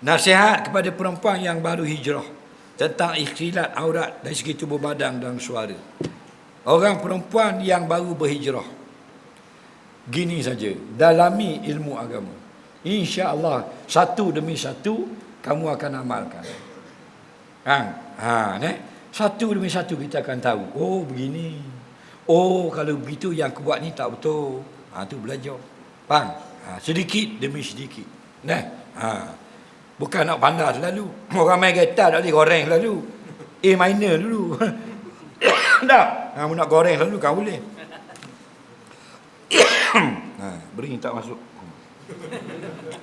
Nasihat kepada perempuan yang baru hijrah tentang ikhtilat aurat dari segi tubuh badan dan suara. Orang perempuan yang baru berhijrah. Gini saja, dalami ilmu agama. Insya-Allah satu demi satu kamu akan amalkan. Ha, ha, ne? Satu demi satu kita akan tahu. Oh, begini. Oh, kalau begitu yang aku buat ni tak betul. Ha, tu belajar. Faham? Ha, sedikit demi sedikit. Nah, ha. Bukan nak pandai selalu. Orang main gitar tak boleh goreng selalu. A minor dulu. tak. Ha, nak goreng selalu kau boleh. ha, beri tak masuk.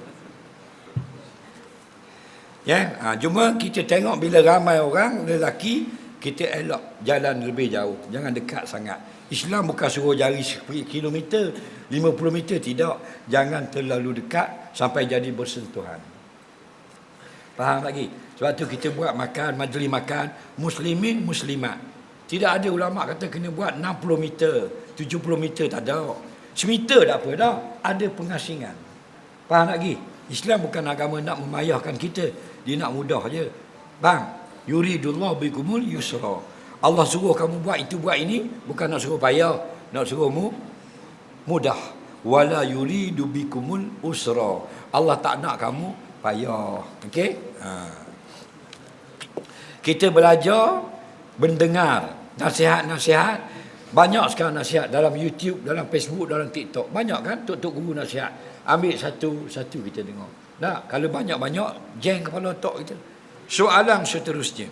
Ya, ha, cuma kita tengok bila ramai orang lelaki kita elok jalan lebih jauh, jangan dekat sangat. Islam bukan suruh jari 10 kilometer, 50 meter tidak. Jangan terlalu dekat sampai jadi bersentuhan. Faham lagi? Sebab tu kita buat makan, majlis makan, muslimin, muslimat. Tidak ada ulama kata kena buat 60 meter, 70 meter tak ada. Semeter tak apa dah, ada pengasingan. Faham lagi? Islam bukan agama nak memayahkan kita. Dia nak mudah je. Bang, yuridullah bikumul yusra. Allah suruh kamu buat itu buat ini bukan nak suruh payah, nak suruh mu mudah. Wala yuridu bikumul usra. Allah tak nak kamu payah. Okey? Ha. Kita belajar mendengar nasihat-nasihat banyak sekarang nasihat dalam YouTube, dalam Facebook, dalam TikTok. Banyak kan tok-tok guru nasihat. Ambil satu-satu kita dengar. Nah, kalau banyak-banyak jeng kepala otak kita. Soalan seterusnya.